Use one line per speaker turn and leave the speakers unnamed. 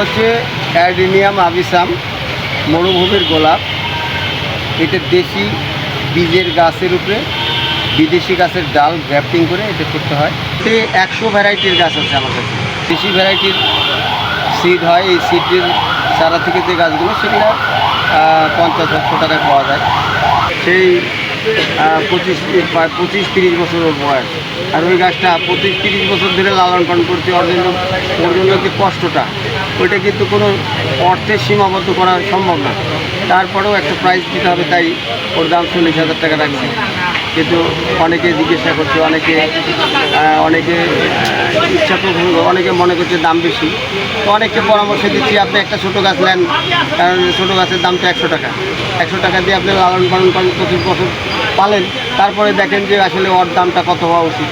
হচ্ছে অ্যাডিনিয়াম আবিসাম, মরুভূমির গোলাপ। এটা দেশি বীজের গাছের উপরে, বিদেশি গাছের ডাল গ্রাফটিং করে এটা করতে হয়। এতে একশো ভ্যারাইটির গাছ আছে আমার কাছে। দেশি ভ্যারাইটির সিড হয়, এই সিডের চারা থেকে যে গাছগুলো সেগুলো পঞ্চাশ একশো টাকায় পাওয়া যায়। সেই পঁচিশ পঁচিশ তিরিশ বছরের বয়স। আর ওই গাছটা পঁচিশ তিরিশ বছর ধরে লালন পালন করতে ওর জন্য ওর জন্য যে কষ্টটা? ওইটা কিন্তু কোনো অর্থের সীমাবদ্ধ করা সম্ভব না। তারপরেও একটা প্রাইস দিতে হবে, তাই ওর দাম চল্লিশ হাজার টাকা রাখছে। কিন্তু অনেকে জিজ্ঞাসা করছে, অনেকে অনেকে ইচ্ছা অনেকে মনে করছে দাম বেশি। তো অনেককে পরামর্শ দিচ্ছি, আপনি একটা ছোটো গাছ নেন, কারণ ছোটো গাছের দাম তো একশো টাকা। একশো টাকা দিয়ে আপনি লালন পালন করেন পঁচিশ বছর পালেন। তারপরে দেখেন যে আসলে ওর দামটা কত হওয়া উচিত।